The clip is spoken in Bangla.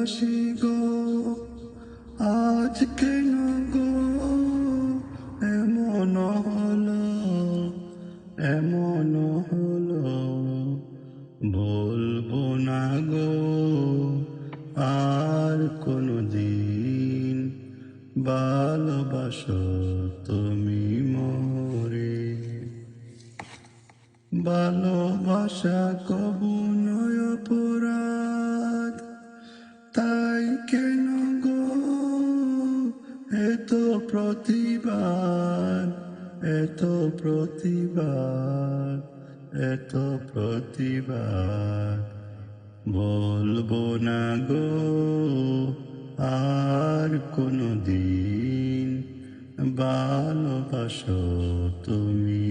ভালোবাসি গো, আজ কেন গো? এমন হলো এমন হলো, বলব না গো, আর কোনো দিন ভালোবাসো তুমি মোরে। ভালোবাসা কবু এত প্রতিবাদ এত প্রতিবাদ এত প্রতিবার বলব না গো আর কোনো দিন ভালোবাসো তুমি